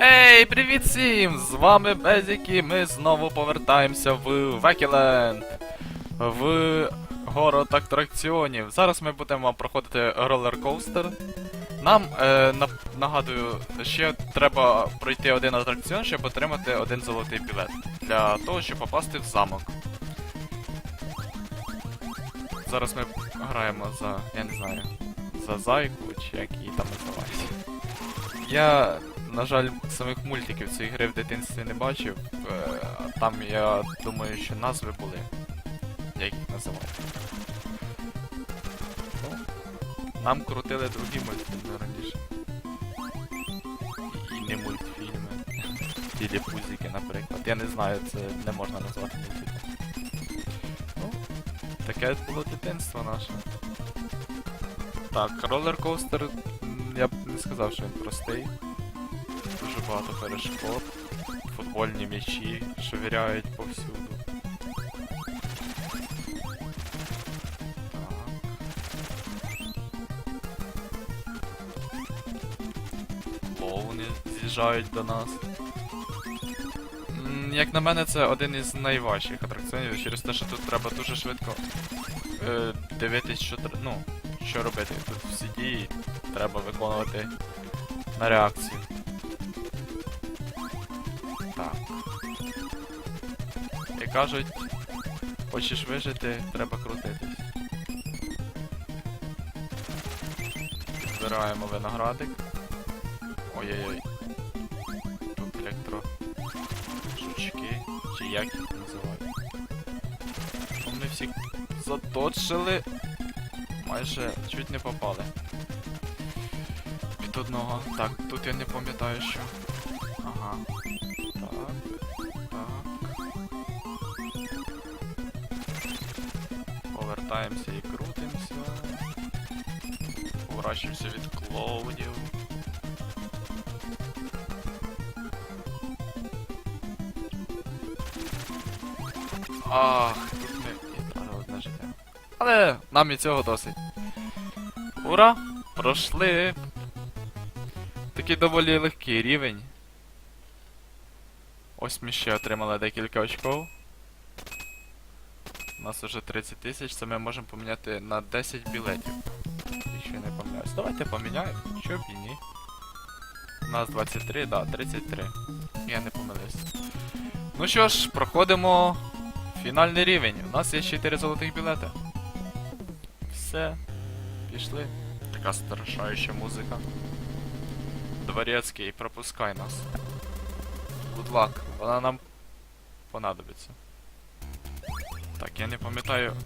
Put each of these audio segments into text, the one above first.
Ей, привіт всім! З вами Безіки, ми знову повертаємося в Векіленд. В город атракціонів. Зараз ми будемо проходити ролер-коустер. Нам, е, на- нагадую, ще треба пройти один атракціон, щоб отримати один золотий білет. Для того, щоб попасти в замок. Зараз ми граємо за, я не знаю, за зайку, чи як її там називають. Я, на жаль, самих мультиків цієї гри в дитинстві не бачив. Е, Там я думаю, що назви були. Як їх називати. Ну, нам крутили другі мультфільми раніше. І, не мультфільми. Тілі пузики, наприклад. Я не знаю, це не можна назвати мультиком. Ну, таке було дитинство наше. Так, ролер-коустер, я б не сказав, що він простий. Багато перешкод. Футбольні м'ячі швиряють повсюду. Клоуни з'їжджають до нас. Як на мене, це один із найважчих атракціонів через те, що тут треба дуже швидко е, дивитись, що ну, що робити. Тут всі дії треба виконувати на реакцію. Кажуть, хочеш вижити, треба крутитись. Збираємо виноградик. Ой-ой-ой. Тут електро. Жучки. Чи як їх називають. Вони всі заточили. Майже чуть не попали. Від одного. Так, тут я не пам'ятаю що. Ага. Повертаємося і крутимося. Угращуємося від клоунів. Ах, тут дали одне життя. Але нам і цього досить. Ура! Пройшли! Такий доволі легкий рівень. Ось ми ще отримали декілька очков. У нас уже 30 тисяч, це ми можемо поміняти на 10 білетів. Якщо я не помиляюсь. Давайте поміняємо, що б і ні. У нас 23, да, 33. Я не помилився. Ну що ж, проходимо фінальний рівень. У нас є 4 золотих білети. Все. Пішли. Така страшаюча музика. Дворецький, пропускай нас. Good luck, вона нам понадобиться. Так, я не пам'ятаю,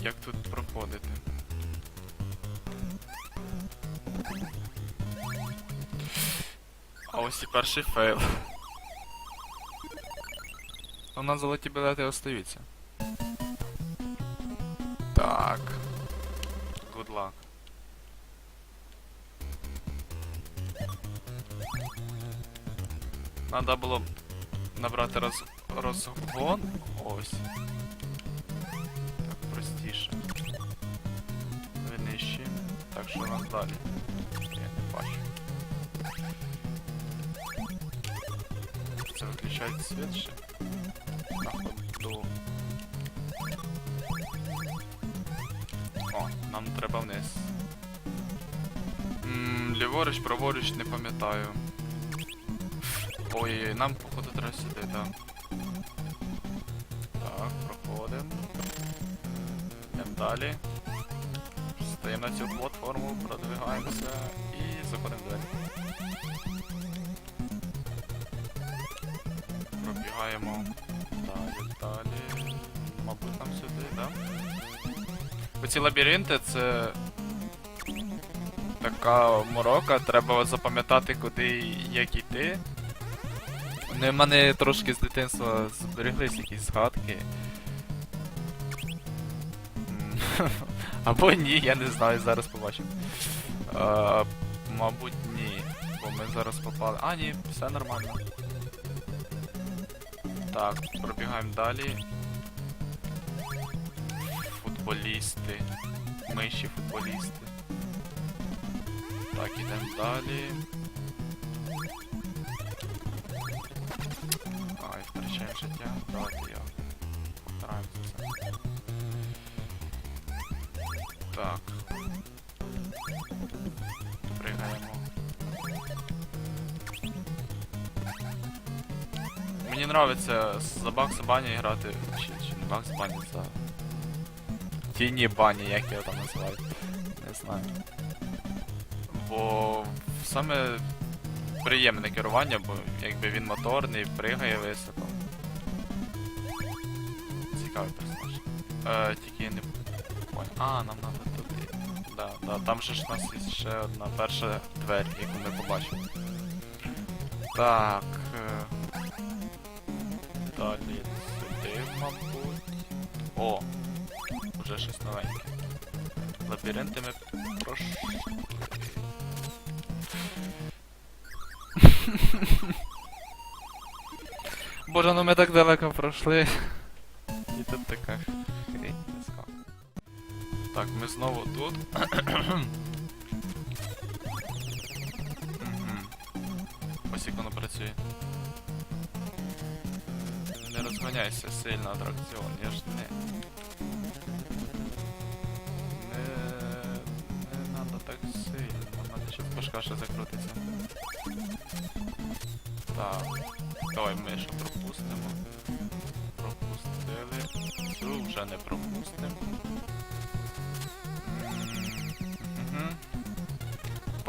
як тут проходити. А ось і перший фейл. У нас золоті білети остаються. Так. Good luck. Надо було набрати роз... розгон. Ось. Простіше. Винищі. Так, що у нас далі? Я не бачу. Це виключає світ ще? На ходу. О, нам треба вниз. Ммм, ліворуч, праворуч, не пам'ятаю. Ой, нам походу треба сюди, так. Так, проходимо. Далі. Стаємо на цю платформу, продвигаємося і заходимо далі. Пробігаємо далі, далі. Мабуть, нам сюди, так? Оці лабіринти це така морока, треба запам'ятати, куди і як іти. Ну, в мене трошки з дитинства збереглись якісь згадки. Або ні, я не знаю, зараз побачимо. Е, мабуть, ні. Бо ми зараз попали. А, ні, все нормально. Так, пробігаємо далі. Футболісти. Миші футболісти. Так, ідемо далі. Ай, втрачаємо життя. Давайте я. Стараємося. Так. Пригаємо. Мені подобається за Бакса Бані грати. Чи, чи не Бакс Бані, за... Тіні бані, як його там називають. Не знаю. Бо саме приємне керування, бо якби він моторний, пригає високо. Цікавий персонаж. Е, Тільки я не понял. А, нам надо туди. Да, да, там же ж у нас є ще одна перша двері, яку ми побачили. Так. Е... Далі сюди, мабуть. О! Уже щось новеньке. Лабіринти ми пройшли. Боже, ну ми так далеко пройшли. І тут така. Так, ми знову тут. Ось як воно працює. Не розганяйся сильно атракціон, я ж не. Не. Не надо так сильно. Надо щоб башка ще закрутиться. Так. Давай ми ще пропустимо. Пропустили. Вже не пропустимо.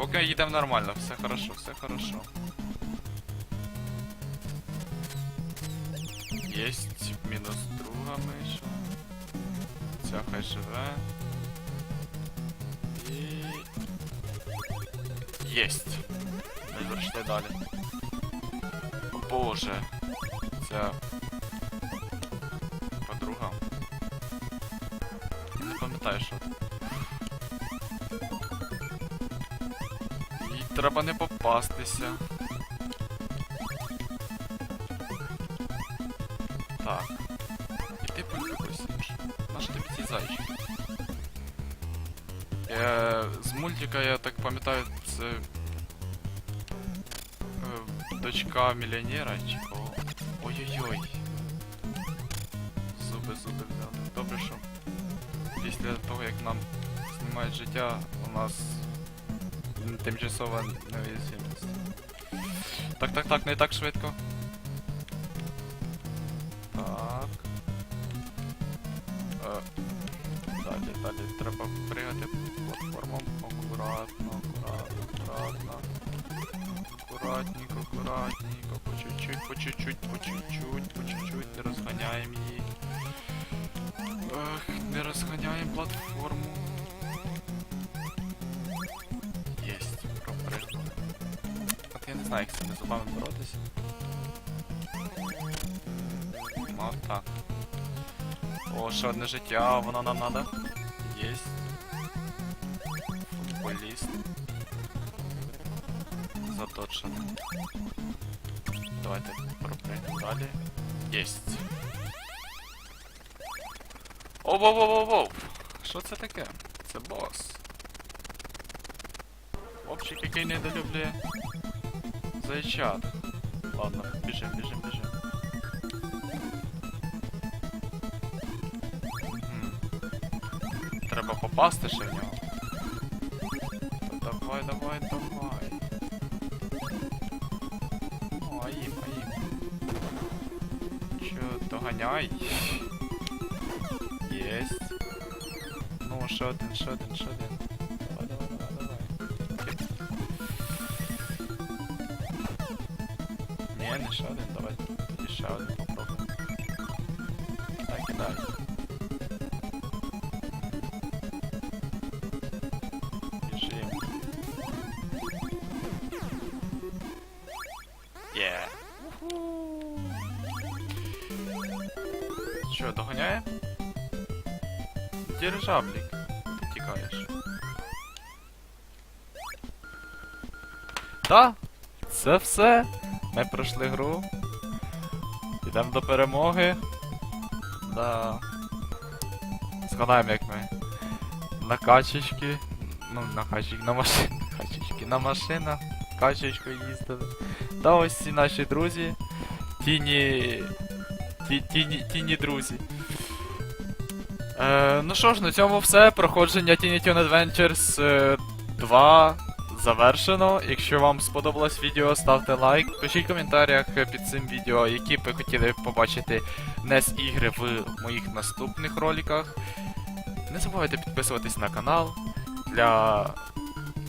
Поки їдемо нормально, все хорошо, все хорошо. Єсть мінус друга миша. Ця хай живе. І... Єсть. Ми пройшли далі. О Боже. Ця... Подруга. Я не пам'ятаю, що. Треба не попастися. Так. І ти просіш. Наш тобі ці зайчики. Е, з мультика, я так пам'ятаю, це. Е, дочка мільйонера чи кого. Ой-ой-ой. Зуби, зуби взяли. Добре, що після того, як нам знімають життя, у нас тимчасова невиявність. Так, так, так, не так швидко. Так. Е, далі, далі. Треба пригати платформом. Акуратно, акуратно, акуратно. Акуратненько, акуратненько, по чуть-чуть, по чуть-чуть, по чуть-чуть, по чуть-чуть, не розганяємо її. Ах, не розганяємо платформу. Знаю, як з цими зубами боротися. Ну так. О, ще одне життя, воно нам надо. Єсть. Футболіст. Заточено. Давайте пропригнемо далі. Єсть. О, воу воу воу воу Що це таке? Це бос. Хлопчик, який недолюблює зайчат. Ладно, біжим, біжим, біжим. Треба попасти ще в нього. Та давай, давай, давай. Ну, аїм, аїм. Чо, доганяй. Єсть. Ну, ще один, ще один, ще один. Не ще один, давай. Тоді один попробуємо. Так, і далі. Біжим. Є. Що, доганяє? Дирижаблік. Тікаєш. Та, це все. Ми пройшли гру. Йдемо до перемоги. Да. Згадаємо, як ми на качечки. Ну, на качечки, на машинах. Качечки, на машинах. Качечкою їздили. Та ось ці наші друзі. Тіні. Ті, тіні, тіні друзі. Е, ну що ж, на цьому все. Проходження Tiny Toon Adventures е, 2 завершено. Якщо вам сподобалось відео, ставте лайк. Пишіть в коментарях під цим відео, які б ви хотіли побачити NES ігри в моїх наступних роликах. Не забувайте підписуватись на канал для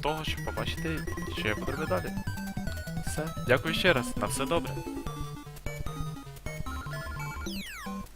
того, щоб побачити, що я буду далі. Все. Дякую ще раз. На все добре.